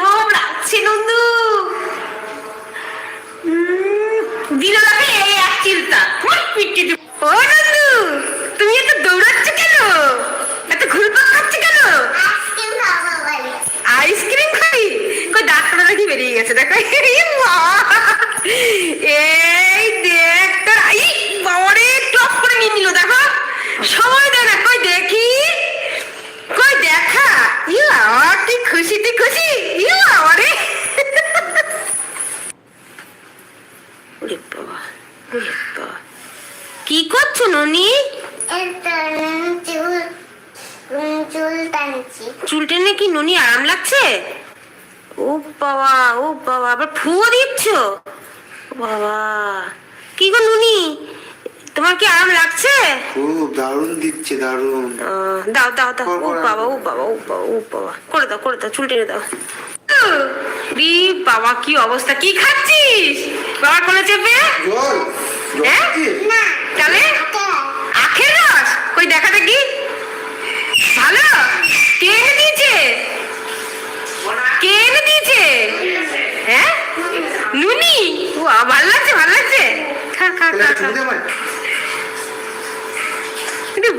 কিরম লাগছে নন্দু। উম, দিল লাগে এই এক চিন্তা। পিটি ও নন্দু তুমি এত দৌড়াচ্ছ কেন? এত ঘুরপাক খাচ্ছ কেন? আইসক্রিম খাই কই ডাক্তার নাকি বেরিয়ে গেছে দেখো। এই মা! এই দেখ তোর আই বাবারে টপ করে নিয়ে নিল দেখো। সময় দেয় না কই দেখি? কই দেখা? আমার কি খুশি তুই খুশি ইউ আমারে ওরে বাবা ওরে বাবা কি করছ ননি চুল টানছি টেনে কি ননি আরাম লাগছে? ও বাবা ও বাবা আবার ফুয়ো দিচ্ছ? বাবা। কি গো নুনি? তোমার কি আরাম লাগছে? খুব দারুণ দিচ্ছে দারুণ। দাও দাও দাও। ও বাবা ও বাবা ও বাবা ও বাবা। করে দাও করে দাও চুল টেনে দাও। রি বাবা কি অবস্থা? কি খাচ্ছিস? বাবা কোলে চেপে? জল জল হ্যাঁ? না। তাহলে কই দেখা দেখি? ভালো? কে এনে দিয়েছে? কে এনে দিয়েছে? হ্যাঁ? নুনি ও ভালো লাগছে ভালো লাগছে। খা খা খা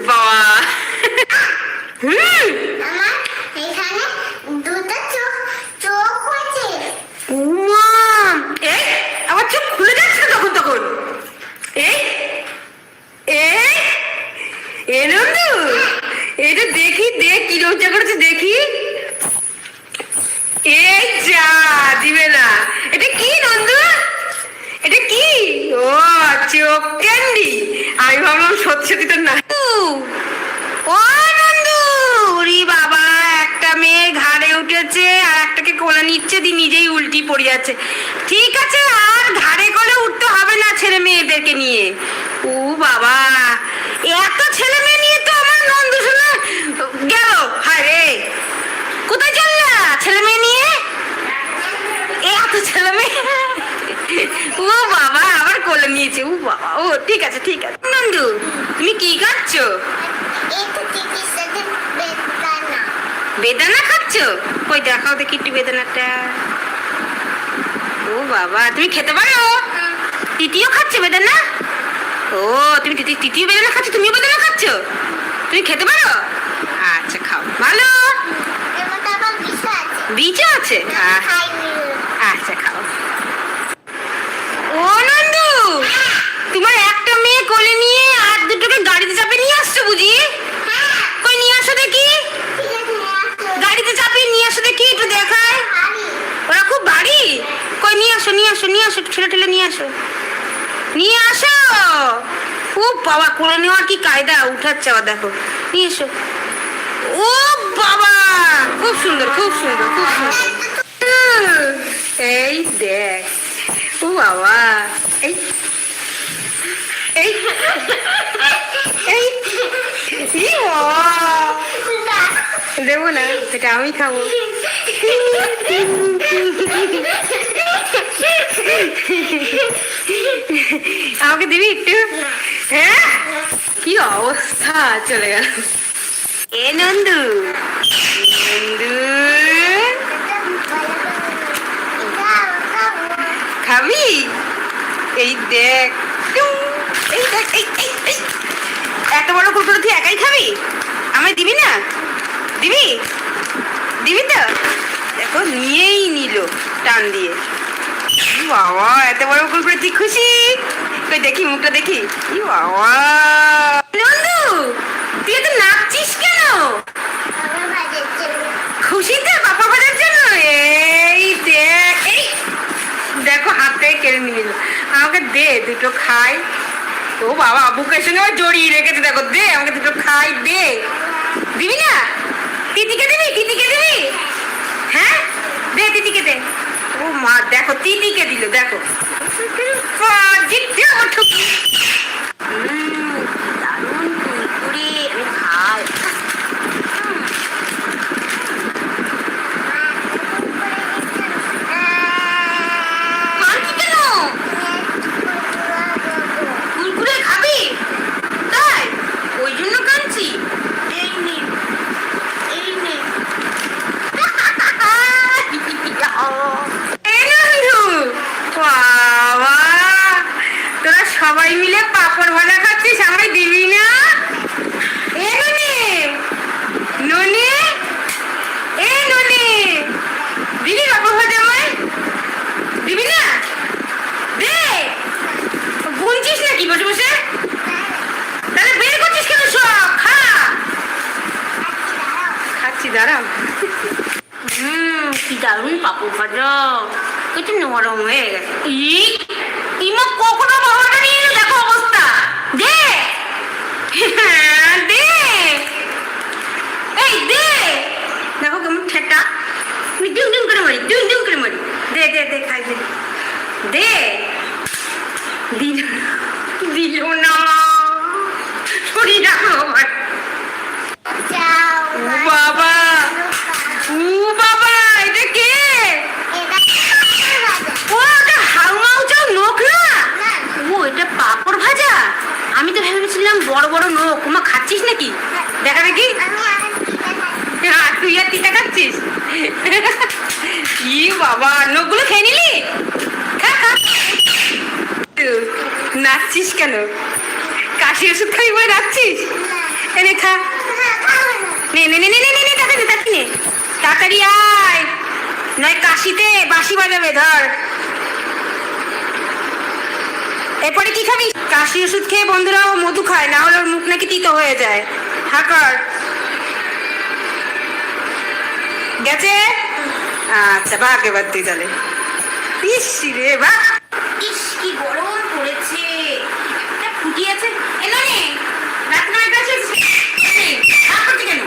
বাবা। হুম আমার এখানে দুটো চোখ চোখ আছে উমা এই আমার চোখ খুলে যাচ্ছে তখন তখন এই এই এ নন্দু এটা দেখি, দেখ কি রোজা করেছে, দেখি। এই যা, দিবে না। এটা কি নন্দু? এটা কি? ও, চোখ ক্যান্ডি আমি ভাবলাম সত্যি তো না। ও, নন্দু! ওরে বাবা, একটা মেয়ে ঘাড়ে উঠেছে আর একটাকে কোলে নিচ্ছে দি নিজেই উল্টি পড়ে যাচ্ছে। ঠিক আছে, আর ঘাড়ে কোলে উঠতে হবে না ছেলে মেয়েদেরকে নিয়ে। ও বাবা, এত ছেলে মেয়ে গেল। হায় কোথায় চললা? ছেলে মেয়ে নিয়ে? এত ছেলে মেয়ে। ও বাবা, আবার কোলে নিয়েছে। ও বাবা, ও, ঠিক আছে ঠিক আছে। নন্দু, তুমি কি খাচ্ছ? বেদানা খাচ্ছ? কই, দেখাও দেখি একটু বেদানাটা। ও বাবা, তুমি খেতে পারো? তৃতীয় খাচ্ছ বেদানা? ও, তুমি তৃতীয় বেদানা খাচ্ছ? তুমিও বেদানা খাচ্ছ? তুমি খেতে পারো? আচ্ছা খাও। ভালো? বীজও আছে। আচ্ছা খাও। ও নন্দু! তোমার একটা মেয়ে কোলে নিয়ে আর দুটোকে গাড়িতে চাপে নিয়ে আসছো বুঝি? কই নিয়ে আসো দেখি। গাড়িতে চাপিয়ে নিয়ে আসো দেখি একটু দেখায় ওরা খুব বাড়ি কই নিয়ে আসো নিয়ে আসো নিয়ে আসো একটু ঠেলে ঠেলে নিয়ে আসো। নিয়ে আসো! ও বাবা কোলে নেওয়ার কি কায়দা? উঠাচ্ছে আবার দেখো। নিয়ে এসো। ও বাবা! খুব সুন্দর খুব সুন্দর খুব সুন্দর। এই দেখ, ও বাবা, এই এই এই। দেবো না, এটা আমি খাব। আমাকে দিবি একটু? হ্যাঁ? কি অবস্থা? চলে গেল। এ নন্দু নন্দু খাবি এই দেখ এই দেখ এত বড় কুকুর তুই একাই খাবি আমায় দিবি না দিবি দিবি তো দেখো নিয়েই নিল টান দিয়ে বাবা এত বড় কুকুর তুই খুশি দেখি মুখটা দেখি বাবা নন্দু তুই এত নাচছিস কেন খুশিতে বাবা বাজার জন্য এই দেখ এই কেড়ে নিয়ে নিল। আমাকে দে, দুটো খাই। ও বাবা বুকের সঙ্গে আমার জড়িয়ে রেখেছে, দেখো, দে, আমাকে দুটো খাই, দে। দিবি না? তিতিকে দিবি? তিতিকে দিবি? হ্যাঁ? দে, তিতিকে দে। ও মা, দেখো, তিতিকে দিল, দেখো। ঠুকি। উম, দারুণ কুরকুরে, আমি খাই কাঁদছি কেন কুরকুরে খাবি তাই ওই জন্য কাঁদছি এই নে এই নে এই নন্দু বাবা তোরা সবাই মিলে পাপড় ভাজা খাচ্ছিস আমায় দিবি না এ ননি ননি এ ননি দিবি পাপড় ভাজা আমায় দিবি না দে গুনছিস নাকি বসে বসে তাহলে বের করছিস কেন সব খা খাচ্ছি দাঁড়াও হুম কি দারুণ পাপড় ভাজা কিছু নরম হয়ে গেছে ই ইমা কখনো বাবাটা নিয়ে এলো দেখো অবস্থা দে হ্যাঁ, দে এই দে দেখো কেমন ঠেটা আমি ডিম ডিম করে মারি ডিম ডিম করে মারি দে দে দে খাই দে দে দিল দিল না শরীর রাখো আমার ও বাবা ও বাবা এটা কে ও এটা হাউমাউ চাও নোক না ও এটা পাপড় ভাজা আমি তো ভেবেছিলাম বড় বড় নোক ওমা খাচ্ছিস নাকি দেখা দেখি? হ্যাঁ, তুই আর তিতা খাচ্ছিস? ই বাবা নোকগুলো খেয়ে নিলি? নাচছিস কেন? কাশি ওষুধ খাবি বলে নাচছিস এনে খা। নে নে নে নে নে নে তাড়াতাড়ি তাড়াতাড়ি নে। তাড়াতাড়ি আয়। নয় কাশিতে বাঁশি বাজাবে ধর। এরপরে কি খাবি? কাশি ওষুধ খেয়ে বন্ধুরা মধু খায় না হলে ওর মুখ নাকি তিতো হয়ে যায়। হাকার গেছে? আচ্ছা ভাগ বাদ তুই তাহলে। ইস রে বা ইস কি গরম পড়েছে একটা ফুটি আছে এলো নে রাত নয়টা শেষ রাত করছি কেন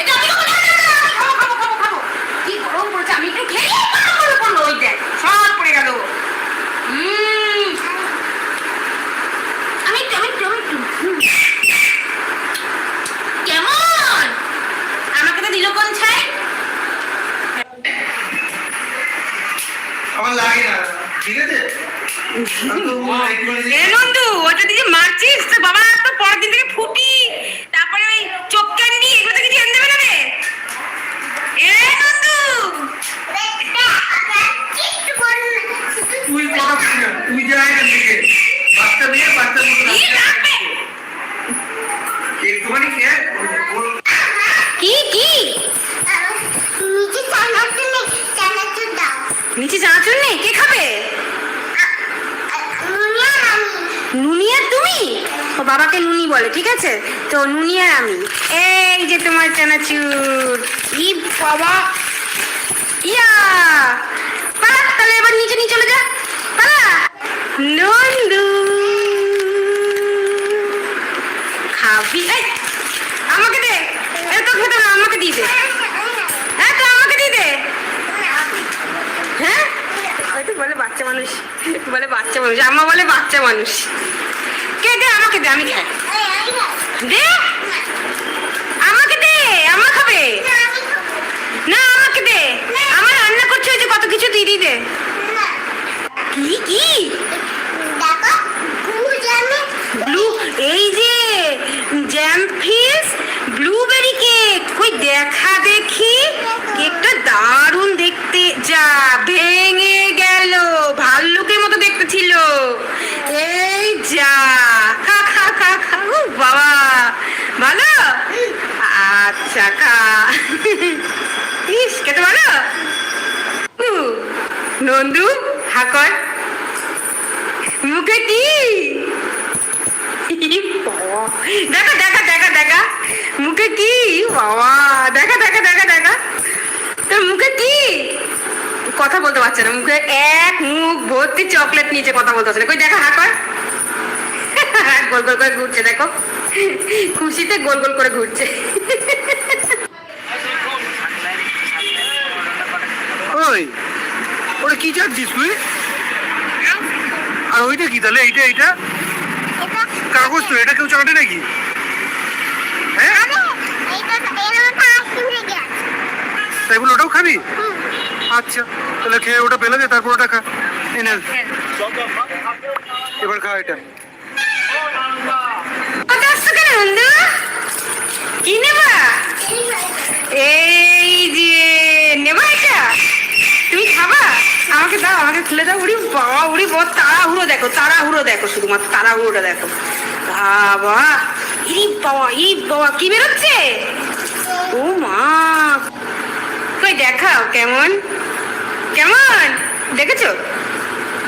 এটা আমি খাব না, না, না, আমি খাব খাব খাব খাব কি গরম পড়েছে আমি একটু খেয়ে পাড়া করে পড়ল ওই দেখ সব পড়ে গেল উম, আমি একটু আমি একটু আমি একটু হুম। কেমন আমাকে তো দিল কোন ছাই আমার লাগে না ঠিক আছে আমি তো একটু- এ নন্দু ওটা দিকে মারছিস তো বাবা তো পরের দিন থেকে ফুটি তারপরে ওই চোখ ক্যান্ডি এগুলো থেকে কিছু এনে দেবে না রে এ নন্দু তুই কথা বলিস না, তুই যা এখান থেকে বাচ্চা মেয়ে বাচ্চা মতো কি রাখবে? একটুখানি খেয়ে ওর- কি? নিচে চানাচুর নেই কে খাবে? নুনিয়া তুমি? ও, বাবাকে নুনি বলে, ঠিক আছে? তো আমি। এই যে তোমার চানাচুর। ই বাবা। ইয়া। পালা, তাহলে এবার নিচে নিয়ে চলে যা। পালা। নন্দু খাবি এই আমাকে দে এত খেতে না আমাকে দিয়ে দে হ্যাঁ তো আমাকে দিয়ে দে হ্যাঁ হয়তো বলে বাচ্চা মানুষ, বলে বাচ্চা মানুষ, আম্মা বলে বাচ্চা মানুষ। কে দে আমাকে দে, আমি খাই। দে। আমাকে দে আমা খাবে। না, আমাকে দে। আমার রান্না করছে যে কত কিছু, দিদি দে। কি কি দেখো ভুজ আমি ব্লু এই যে জ্যাম ফিস ব্লুবেরি কেক কই দেখা দেখি, কেকটা দারুণ দেখতে। যা ভেঙে গেল, ভাল্লুকের মতো দেখতে ছিল। এই যা, খা খা খা খা বাবা। ভালো? আচ্ছা খা। ইস, খেতে ভালো? নন্দু হাকর মুখে কি? দেখা দেখা দেখা দেখা। মুখে কি? বাবা দেখা দেখা দেখা দেখা। তোর মুখে কি? কথা বলতে পারছে না। মুখে এক মুখ ভর্তি চকলেট নিচে কথা বলতে পারছে না। কই দেখা হা কর। গোল গোল করে ঘুরছে দেখো। খুশিতে গোল গোল করে ঘুরছে। ওই ওটা কি চাচ্ছিস তুই? আর ওইটা কি তাহলে? এইটা এইটা? কাগজ তো এটা কেউ চাটে নাকি হ্যাঁ আরে এটা এর মধ্যে আইসক্রিম লেগে আছে তাই বলে ওটাও খাবি? আচ্ছা তাহলে খেয়ে ওটা ফেলে দে তারপর ওটা খা। এনে এবার খা এটা। কি নেবা? এই যে নেবা এটা? তুমি খাবা? আমাকে দাও আমাকে খুলে দাও উড়ি বাবা উড়ি বাবা তাড়াহুড়ো দেখো তাড়াহুড়ো দেখো শুধুমাত্র তাড়াহুড়োটা দেখো। বাবা ই বাবা ই বাবা কি বেরোচ্ছে? ও মা। দেখাও, কেমন? কেমন? দেখেছ?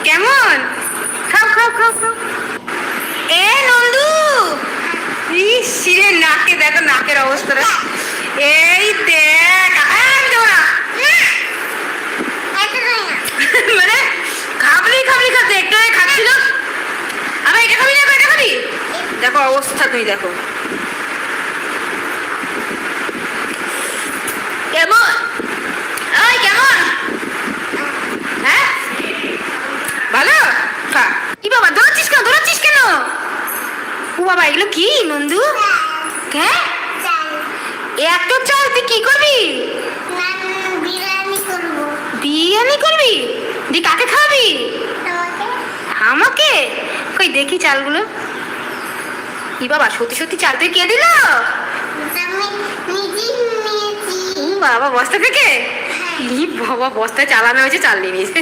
কেমন? খাও খাও খাও খাও। এ, নন্দু! ইস রে নাকে, দেখো নাকের অবস্থাটা এই দেখ এটা নয় না। মানে খাবলি খাবলি খাতে একটু খাচ্ছিল। আবার এটা খাবি না এটা খাবি? দেখো, অবস্থা তুই দেখো কেমন ওই কেমন হ্যাঁ ভালো খা কি বাবা দৌড়াচ্ছিস কেন দৌড়াচ্ছিস কেন ও বাবা এগুলো কি নন্দু? হ্যাঁ এত চাল তুই কি করবি? বিরিয়ানি করবি? দি কাকে খাওয়াবি? আমাকে? কই দেখি চালগুলো। কি বাবা সত্যি সত্যি চাল তুই কে দিল? বাবা বস্তা থেকে? ই বাবা বস্তায় চালানো হয়েছে চাল নিয়ে নিয়েছে।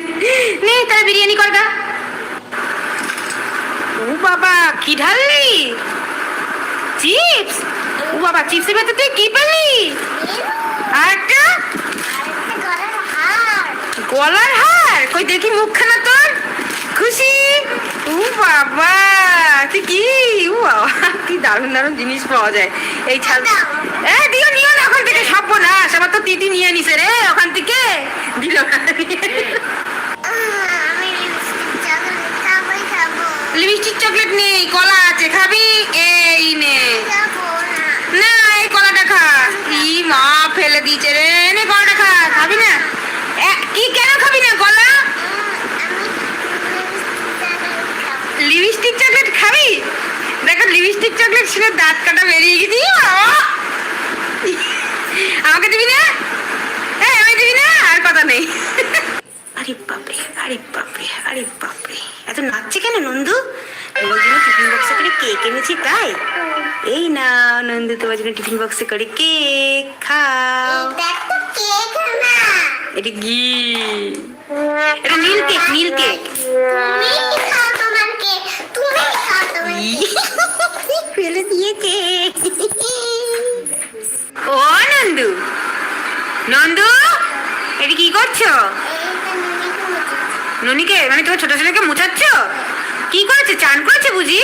নে তাহলে বিরিয়ানি কর গা ও বাবা, কি ঢাললি চিপস? ও বাবা, চিপসের ভেতর তুই কি পেলি? আরেকটা? গলার হার। কই, দেখি মুখখানা তোর। খুশি? ও বাবা তুই কি? ও বাবা, কি দারুণ দারুণ জিনিস পাওয়া যায়। এই ছাল এ, দিও, নিও না, ওখান থেকে সব না আমার তো তিতি নিয়ে নিছে রে, ওখান থেকে। দিল না আমি লিপস্টিক চকলেট খাবোই খাব? লিপস্টিক চকলেট নেই, কলা আছে, খাবি? এই নে। না, এই কলাটা খা। ই মা, ফেলে দিয়েছে রে। নে, কলাটা খা। খাবি না? কি, কেন খাবি না কলা? লিপস্টিক চকলেট খাবি? দেখো, লিপস্টিক চকলেট ছিল দাঁত কাটা বেরিয়ে গেছি। আমাকে দিবি না? হ্যাঁ আমি দিবি না? আর কথা নেই। আরে বাপরে আরে বাপরে আরে বাপরে। এত নাচছে কেন নন্দু? ওই জন্য টিফিন বক্সে করে কেক এনেছি তাই? এই না নন্দু তোমার জন্য টিফিন বক্সে করে কেক খাও। এটা ঘি। এটা নীল কেক নীল কেক তোমার তোমার ফেলে দিয়েছে। ও নন্দু। নন্দু এটা কি করছ ননিকে মানে তোমার ছোট ছেলেকে মুছাচ্ছ? কি করেছে? চান করেছে বুঝি?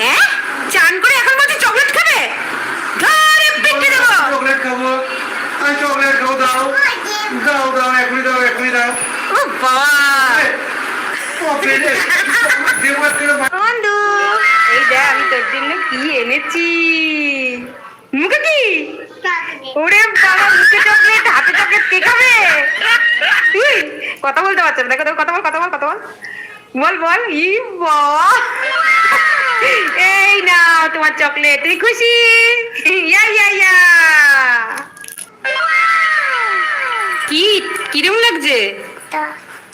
হ্যাঁ? চান করে এখন বলছে চকলেট খাবে? ধরে পেটে দেবো। চকলেট খাব। আমি চকলেট খাব দাও। দাও দাও এখনই দাও এখনই দাও। ও বাবা। বন্ধু এই দেখ আমি তোর জন্য কি এনেছি। মুখে কি? ওরে বাবা মুখে চকলেট হাতে চকলেট কে খাবে? কথা বলতে পারছ না। দেখো দেখো কথা বল কথা বল কথা বল। বল বল। ই বাবা। এই নাও তোমার চকলেট। তুই খুশি? ইয়া ইয়া ইয়া। লাগছে? তো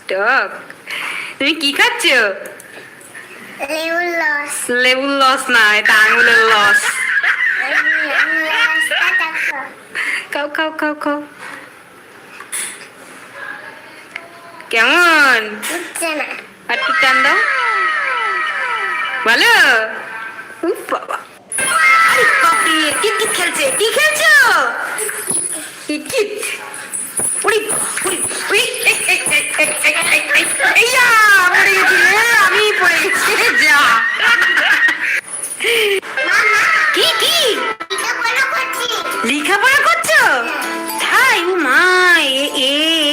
টক। তুমি কি খাচ্ছ? লেবুর লস লেবুর লস না এটা আঙুলের লস খাও খাও খাও খাও কেমন আর কি টান দাও ভালো বাবা কিট কিট খেলছে কি খেলছো কিট উড়ি উড়ি উড়ি আমি পড়ে গেছি যা কি কি? লেখাপড়া করছ? তাই ও মা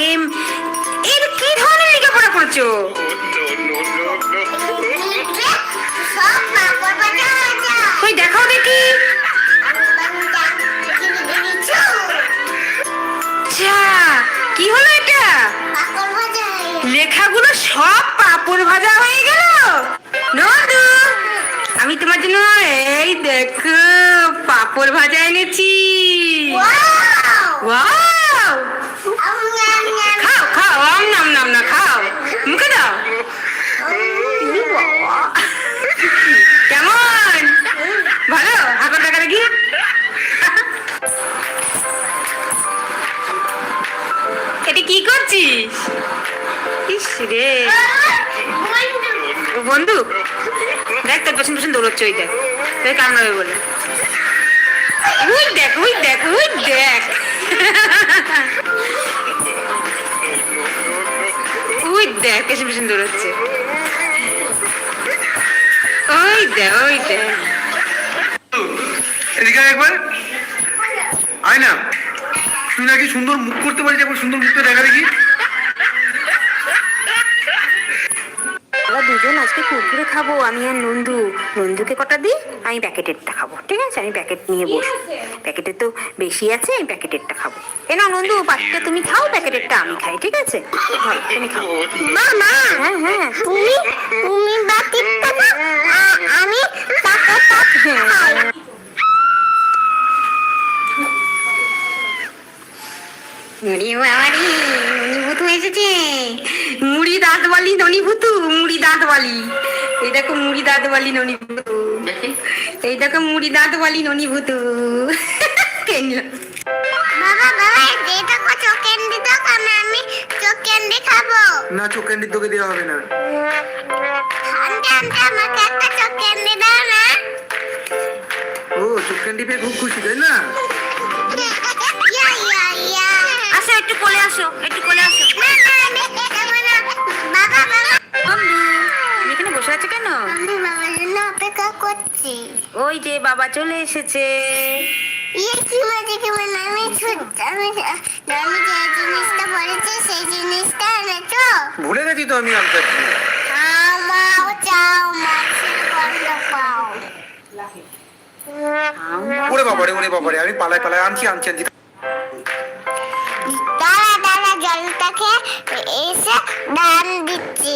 এম এর কি ধরনের লেখাপড়া করছ? ওই দেখাও দেখি। আচ্ছা কি হলো এটা? লেখাগুলো সব পাপড় ভাজা হয়ে গেল? নন্দু তোমার জন্য এই দেখো পাপড় ভাজা এনেছি। খাও খাও আম নাম নাম না খাও। মুখে দাও। কেমন? ভালো? হাঁকা টাকা দেখি এটা কি করছিস? ইস রে। বন্ধু দেখ তোর পেছন পেছন দৌড়চ্ছে ওই দেখ। তোর কামড়াবে বলে। ওই দেখ ওই দেখ ওই দেখ। ওই দেখ পেছন পেছন দৌড়চ্ছে। ওই দেখ ওই দেখ। এদিকে একবার। আয় না। তুই নাকি সুন্দর মুখ করতে পারিস একবার সুন্দর মুখটা দেখা দেখি। খাব আমি আর নন্দু। নন্দুকে কটা দিই? আমি প্যাকেটেরটা খাব ঠিক আছে? আমি প্যাকেট নিয়ে বসবো। প্যাকেটে তো বেশি আছে আমি প্যাকেটেরটা খাব। এ না নন্দু পাখিটা তুমি খাও প্যাকেটেরটা আমি খাই ঠিক আছে? তুমি খাও। মামা হ্যাঁ হ্যাঁ তুমি তুমি বাটিটা আমি মুড়ি বাবারি ননিভূতু এসেছে। মুড়ি দাঁতওয়ালি ননিভূতু মুড়ি দাঁতওয়ালি এইটাকে মুড়ি দাঁত বলি ননীভূত এইটাকে মুড়ি দাঁত বলি ননীভূত কেনল বাবা বাবা এটা কো চোকেন্ডি তো কামে আমি চোকেন্ডি খাব। না চোকেন্ডি তোকে দেওয়া হবে না। আন্টি আন্টি আমাকে না। ও চোকেন্ডি খুব খুশি তাই না? আসো একটু কোলে আসো একটু কোলে আসো। বসে আছো কেন? আমি বাবার জন্য অপেক্ষা করছি। ওই যে বাবা চলে এসেছে। ইয়ে কি মজা কি মজা আমি আমি আমি যে জিনিসটা পড়েছি সেই জিনিসটা এনেছো? ভুলে গেছি তো আমি আনতে। আমাও চাও মাছের গন্ধ পাও। ওরে বাবারে ওরে বাবারে আমি পালায় পালায় আনছি আনছি আনছি। দাঁড়া দাঁড়া জলটাকে এসে দান দিচ্ছি।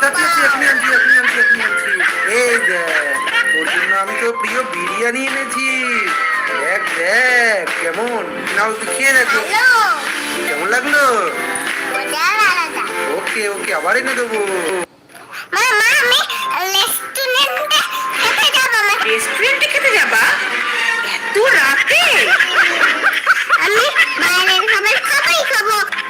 পাও এখনই আনছি এখনই আমি তো প্রিয় বিরিয়ানি এনেছি। দেখ দেখ, কেমন? নাও তুই খেয়ে দেখো কেমন লাগল ওকে ওকে আবার এনে দেবো রেস্টুরেন্টে খেতে যাবা? এত রাতে আমি বাইরের খাবার খাবাই খাব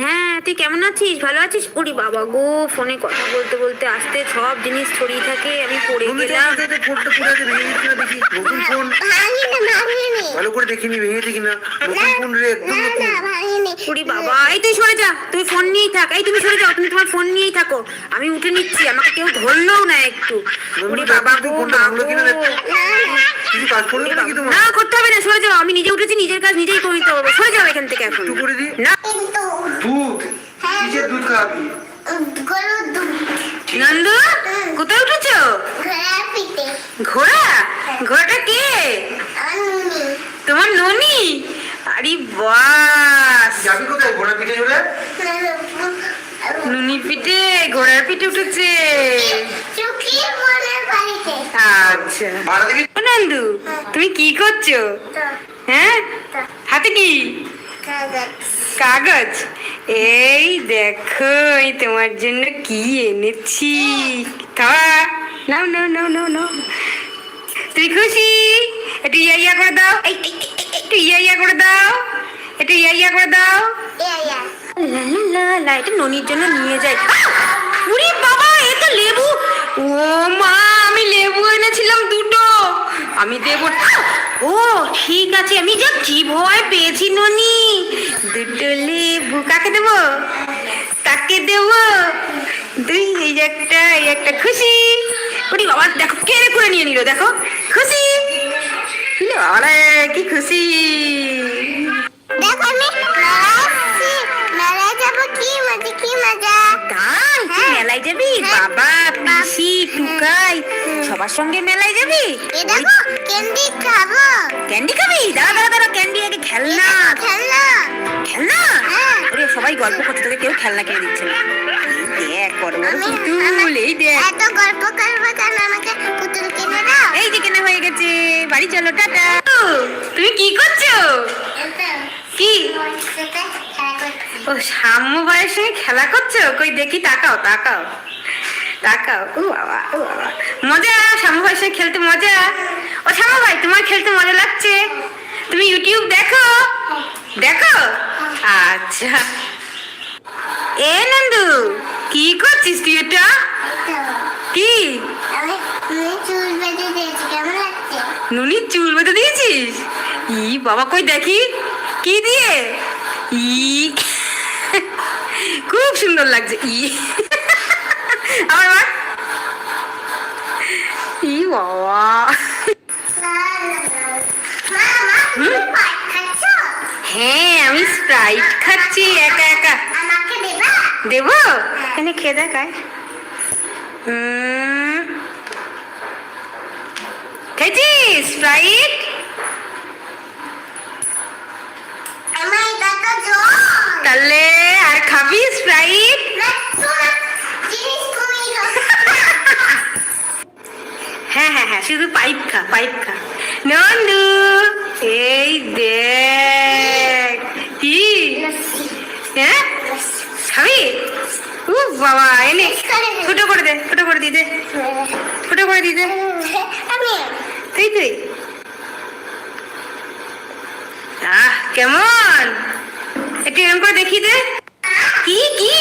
হ্যাঁ তুই কেমন আছিস? ভালো আছিস? ওরে বাবা গো ফোনে কথা বলতে বলতে আসতে সব জিনিস ছড়িয়ে থাকে আমি পড়ে গেলাম। চল, চল, চল, ফোনটা পুরো ভেঙে গেছে দেখি নতুন ফোন। ভাঙিনি ভাঙিনি। ভালো করে দেখিনি ভেঙেছে কিনা? নতুন ফোন রে একদম না নতুন। না ভাঙিনি। ওরে বাবা এই তুই সরে যা তুই ফোন নিয়েই থাক এই তুমি সরে যাও তুমি তোমার ফোন নিয়েই থাকো। আমি উঠে নিচ্ছি আমাকে কেউ ধরলেও না একটু। ওরে বাবা গো না করতে হবে না সরে যাও আমি নিজে উঠেছি নিজের কাজ নিজেই করে নিতে পারব সরে যাও এখান থেকে এখন। না দুধ কিসের দুধ খাওয়াবি? গরুর দুধ। নন্দু কোথায় উঠেছো? ঘোড়া? ঘোড়াটা কে? তোমার ননি? আরে বাস। যাবি কোথায় ঘোড়া পিঠে চলে নুনি পিঠে ঘোড়ার পিঠে উঠেছে। আচ্ছা। নন্দু তুমি কি করছ? হ্যাঁ? হাতে কি? কাগজ। এই দেখো এই তোমার জন্য কি এনেছি। খাওয়া নাও নাও নাও নাও নাও। তুই খুশি? একটু ইয়া ইয়া করে দাও। একটু ইয়া ইয়া করে দাও। একটু ইয়া ইয়া করে দাও। লা এটা ননির জন্য নিয়ে যাই। উরি বাবা এ তো লেবু। ও মা আমি লেবু এনেছিলাম দুটো। আমি দেব। ও ঠিক আছে আমি যা কি ভয় পেয়েছি ননি। দুটো লেবু কাকে দেব? কাকে দেব? দুই এই একটা এই একটা খুশি। ওরে বাবা দেখো কেড়ে করে নিয়ে নিল দেখো খুশি। আরে কি খুশি। দেখ আমি মেলায় আসছি কি মজা কি মজা? তাই তুই হ্যাঁ। মেলায় যাবি? হ্যাঁ। বাবা পিসি টুকাই সবার সঙ্গে মেলায় যাবি? এ দেখো ক্যান্ডি খাব। ক্যান্ডি খাবি? দাঁড়া দাঁড়া দাঁড়া ক্যান্ডি আগে খেলনা। তোকে কেউ খেলনা কিনে দিচ্ছে না। দেখ বড় বড় পুতুল এই দেখ। এত গল্প করব কেন? আমাকে পুতুল কিনে দাও। এই যে কেনা হয়ে গেছে বাড়ি চলো টাটা। তুমি কি করছ? কি? খেলা ও সাম্য ভাইয়ের সঙ্গে খেলা করছ? কই দেখি তাকাও তাকাও। তাকাও ও বাবা ও বাবা। মজা সাম্য ভাইয়ের সঙ্গে খেলতে মজা? ও সাম্য ভাই তোমার খেলতে মজা লাগছে? তুমি ইউটিউব দেখো? দেখো? আচ্ছা। এ নন্দু, কি করছিস তুই এটা? কি? নুনি চুল বেঁধে দিয়েছিস? ই, বাবা কই দেখি? কি দিয়ে? ই। খুব সুন্দর লাগছে, ই। আমার মা ই, বাবা। মা মা তুমি পাট খাচ্ছ হ্যাঁ আমি স্প্রাইট খাচ্ছি একা একা। দেবা? এখানে খেয়ে দেখায় হুম খেয়েছিস স্প্রাইট তাহলে আর খাবি স্প্রাইট হ্যাঁ হ্যাঁ হ্যাঁ শুধু পাইপ খা পাইপ খা। নন্দু এই দেখ হ্যাঁ? খাবি উ বাবা, এনে। ফুটো করে দে ফুটো করে দিয়ে দে ফুটো করে দিয়ে দে আমি তুই তুই আহ, কেমন? একটু এরকম করে দেখি দে। কি কি?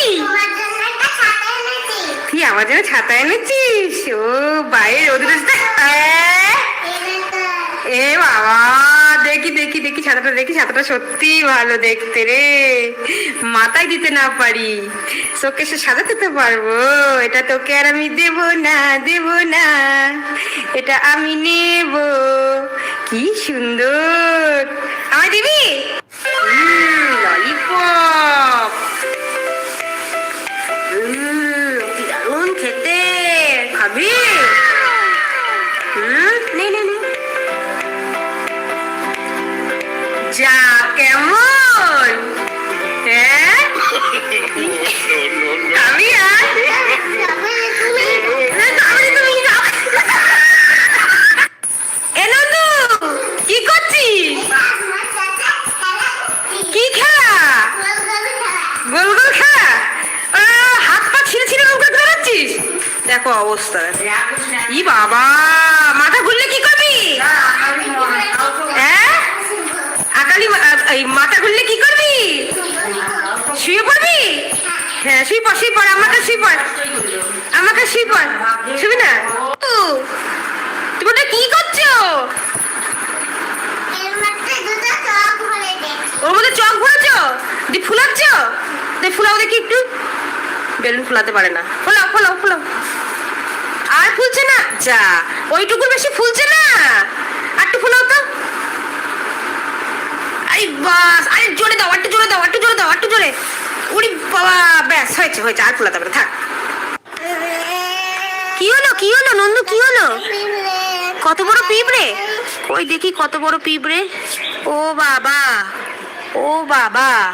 তুই আমার জন্য ছাতা এনেছিস? ও, বাইরে রোদ রোদটা এ বাবা। দেখি দেখি দেখি ছাতাটা দেখি ছাতাটা সত্যি ভালো দেখতে রে। মাথায় দিতে না পারি। সে সাজাতে তো পারব। এটা তোকে আর আমি দেব না দেব না। এটা আমি নেব। কি সুন্দর। আমায় দিবি? ফুলাতে পারে না। ফোলাও ফোলাও ফোলাও। আর ফুলছে না? যা, ওইটুকুর বেশি ফুলছে না। আর একটু ফুলাও তো। আরে বাস, আরে জোরে দাও একটু জোরে দাও একটু জোরে দাও একটু জোরে। উড়ি বাবা, ব্যাস, হয়েছে হয়েছে, আর ফুলাতে পারে থাক। কি হলো কি হলো, নন্দু, কি হলো? কত বড় পিঁপড়ে? ওই দেখি কত বড় পিঁপড়ে। ও বাবা ও বাবা।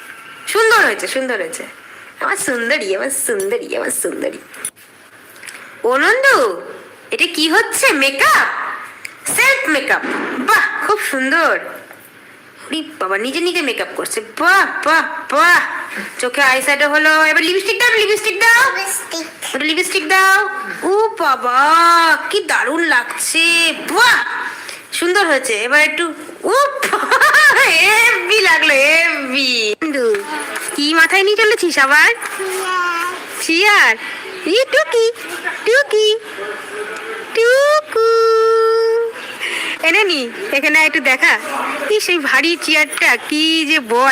সুন্দর হয়েছে সুন্দর হয়েছে। আমার সুন্দরী আমার সুন্দরী আমার সুন্দরী। ও নন্দু এটা কি হচ্ছে? মেকআপ সেলফ মেকআপ বাহ খুব সুন্দর। বাবা নিজে নিজে মেকআপ করছে। বাহ বাহ বাহ। চোখে আই শ্যাডো হলো এবার লিপস্টিক দাও লিপস্টিক দাও। লিপস্টিক লিপস্টিক দাও। ও বাবা কি দারুণ লাগছে। বাহ! সুন্দর হয়েছে। এবার একটু উপ হেভি লাগল, হেভি। কি মাথায় নিয়ে চলেছিস আবার? চিয়ার ই টুকি টুকি, টুকু। এনে নি, এখানে একটু দেখা। কি সেই ভারী চেয়ারটা কি যে বয়।